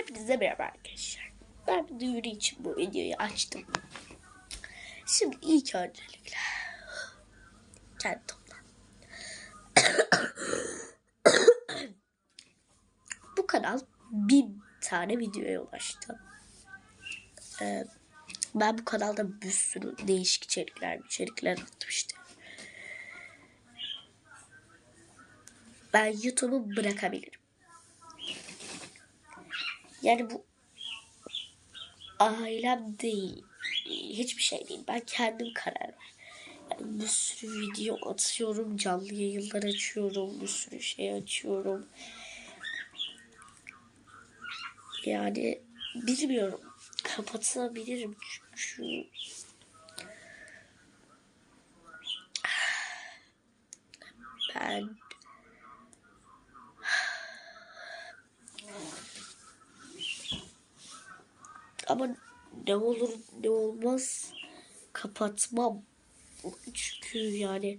Hepinize merhaba arkadaşlar. Ben bir duyuru için bu videoyu açtım. Şimdi ilk öncelikle kendi topla. bu kanal bin tane videoya ulaştı. Ee, ben bu kanalda bir sürü değişik içerikler, içerikler atmıştım. Ben YouTube'u bırakabilirim. Yani bu ailem değil. Hiçbir şey değil. Ben kendim karar ver. Yani bir sürü video atıyorum. Canlı yayınlar açıyorum. Bir sürü şey açıyorum. Yani bilmiyorum. Kapatabilirim çünkü ben ama ne olur ne olmaz kapatmam. Çünkü yani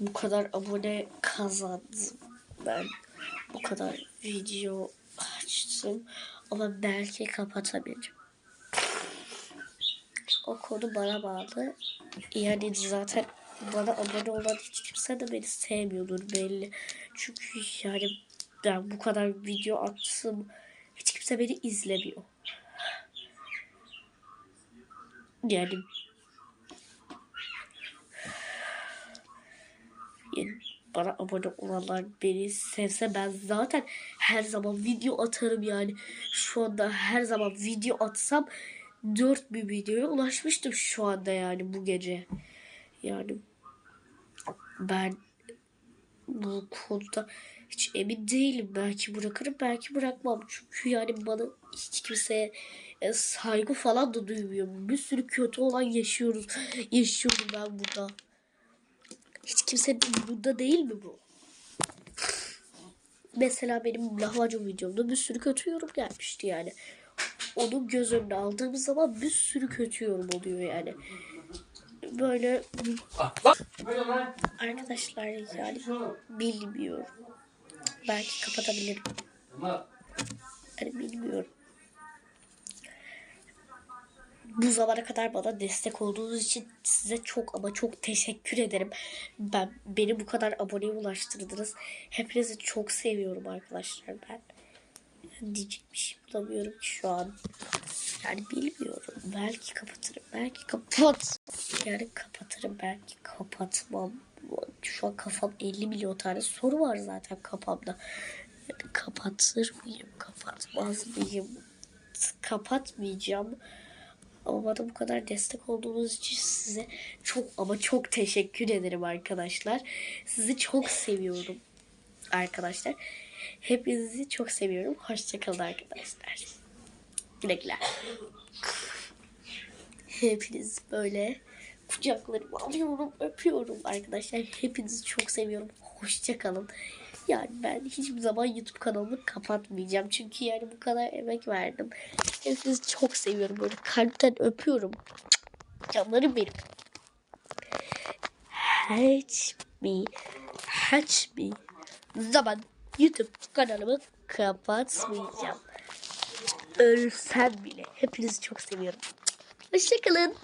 bu kadar abone kazandım. Ben bu kadar video açtım ama belki kapatabilirim. O konu bana bağlı. Yani zaten bana abone olan hiç kimse de beni sevmiyordur belli. Çünkü yani ben bu kadar video attım. Hiç kimse beni izlemiyor. Yani bana abone olanlar beni sevse ben zaten her zaman video atarım yani. Şu anda her zaman video atsam 4000 videoya ulaşmıştım şu anda yani bu gece. Yani ben bu konuda hiç emin değilim. Belki bırakırım belki bırakmam. Çünkü yani bana hiç kimseye e, saygı falan da duymuyorum. Bir sürü kötü olan yaşıyoruz. Yaşıyorum ben burada. Hiç kimse burada değil mi bu? Mesela benim lahmacun videomda bir sürü kötü yorum gelmişti yani. Onu göz önüne aldığımız zaman bir sürü kötü yorum oluyor yani. Böyle arkadaşlar yani bilmiyorum. Belki kapatabilirim. Yani bilmiyorum. Bu zamana kadar bana destek olduğunuz için size çok ama çok teşekkür ederim. Ben beni bu kadar aboneye ulaştırdınız. Hepinizi çok seviyorum arkadaşlar ben. Diyecek bir şey bulamıyorum ki şu an. Yani bilmiyorum. Belki kapatırım. Belki kapat. Yani kapatırım. Belki kapatmam. Şu an kafam 50 milyon tane soru var zaten kafamda. Yani kapatır mıyım? Kapatmaz mıyım? Kapatmayacağım. Ama bana bu kadar destek olduğunuz için size çok ama çok teşekkür ederim arkadaşlar. Sizi çok seviyorum arkadaşlar. Hepinizi çok seviyorum. Hoşçakalın arkadaşlar. Güle güle. Hepiniz böyle kucaklarıma alıyorum, öpüyorum arkadaşlar. Hepinizi çok seviyorum. Hoşçakalın. Yani ben hiçbir zaman YouTube kanalımı kapatmayacağım. Çünkü yani bu kadar emek verdim. Hepinizi çok seviyorum. Böyle kalpten öpüyorum. Canlarım benim. Hiç mi, hiç mi zaman YouTube kanalımı kapatmayacağım. Ölsem bile. Hepinizi çok seviyorum. Hoşçakalın.